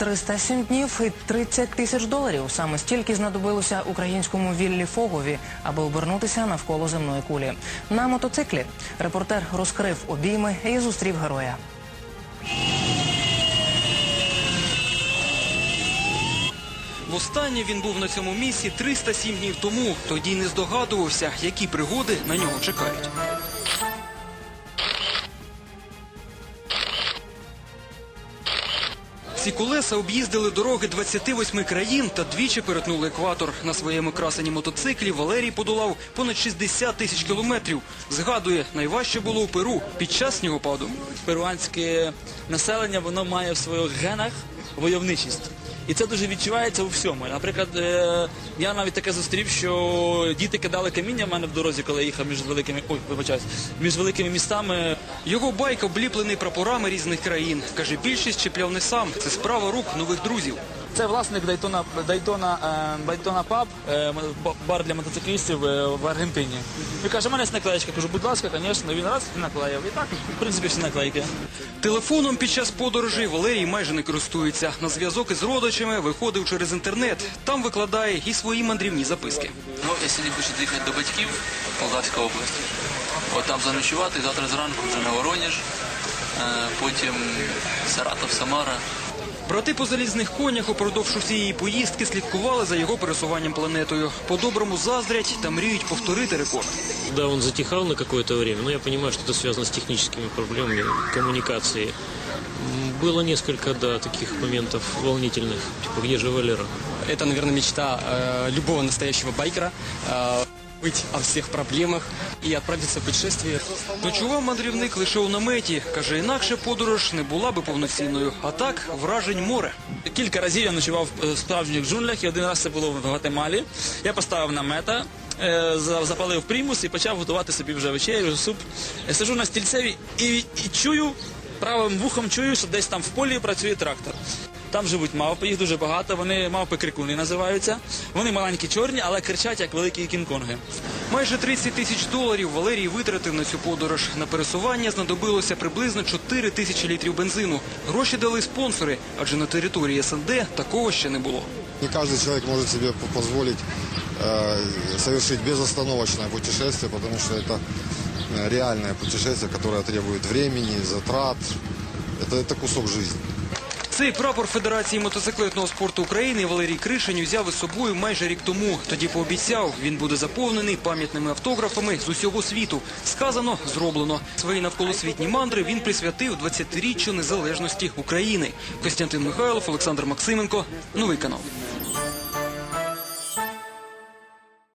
307 днів і 30 тисяч доларів. Саме стільки знадобилося українському Віллі Фогові, аби обернутися навколо земної кулі. На мотоциклі репортер розкрив обійми і зустрів героя. Востаннє він був на цьому місці 307 днів тому. Тоді не здогадувався, які пригоди на нього чекають. Ці колеса об'їздили дороги 28 країн та двічі перетнули екватор. На своєму красені мотоциклі Валерій подолав понад 60 тисяч кілометрів. Згадує, найважче було у Перу під час снігопаду. перуанське населення воно має в своїх генах войовничість. І це дуже відчувається у всьому. Наприклад, е, я навіть таке зустрів, що діти кидали каміння в мене в дорозі, коли я їхав між великими ой, вибачаюсь, між великими містами. Його байк обліплений прапорами різних країн. Каже, більшість чіпляв не сам. Це справа рук нових друзів. Це власник Дайтона Дайтона е, Дайтона Паб, е, бар для мотоциклістів е, в Аргентині. Він каже, у мене є наклеєчка. Кажу, будь ласка, звісно. Він раз і наклеїв. І так, в принципі, всі наклейки. Телефоном під час подорожей Валерій майже не користується. На зв'язок із родичами виходив через інтернет. Там викладає і свої мандрівні записки. Ну, я сьогодні хочу доїхати до батьків Полтавська область. От там заночувати, завтра зранку вже на Воронеж, потім Саратов, Самара. Брати по залізних конях упродовж усієї поїздки слідкували за його пересуванням планетою. По-доброму заздрять та мріють повторити рекорд. Да, он затихал на какое-то время, но я понимаю, что это связано с техническими проблемами коммуникации. М, Было несколько, да, таких моментов волнительных, типа, где же Валера? Это, наверное, мечта э, любого настоящего байкера э, быть о всех проблемах и отправиться в путешествие. Ночував мандрівник лише у наметі. Каже, інакше подорож не була би повноцінною. А так вражень море. Кілька разів я ночував в справжніх джунглях, і один раз це було в Гватемалі. Я поставив намета, е, запалив примус і почав готувати собі вже вечерю, суп. Я сижу на стільцеві і, і чую, правим вухом чую, що десь там в полі працює трактор. Там живуть мавпи, їх дуже багато. Вони мавпи крикуни називаються. Вони маленькі чорні, але кричать як великі кінг-конги. Майже 30 тисяч доларів Валерій витратив на цю подорож. На пересування знадобилося приблизно 4 тисячі літрів бензину. Гроші дали спонсори, адже на території СНД такого ще не було. Не каждый человек может себе по- позволить э, совершить безостановочное путешествие, потому что это э, реальное путешествие, которое требует времени, затрат. Это, это кусок жизни. Цей прапор Федерації мотоциклетного спорту України Валерій Кришень взяв із собою майже рік тому. Тоді пообіцяв, він буде заповнений пам'ятними автографами з усього світу. Сказано, зроблено. Свої навколосвітні мандри він присвятив 20-річчю незалежності України. Костянтин Михайлов, Олександр Максименко. Новий канал.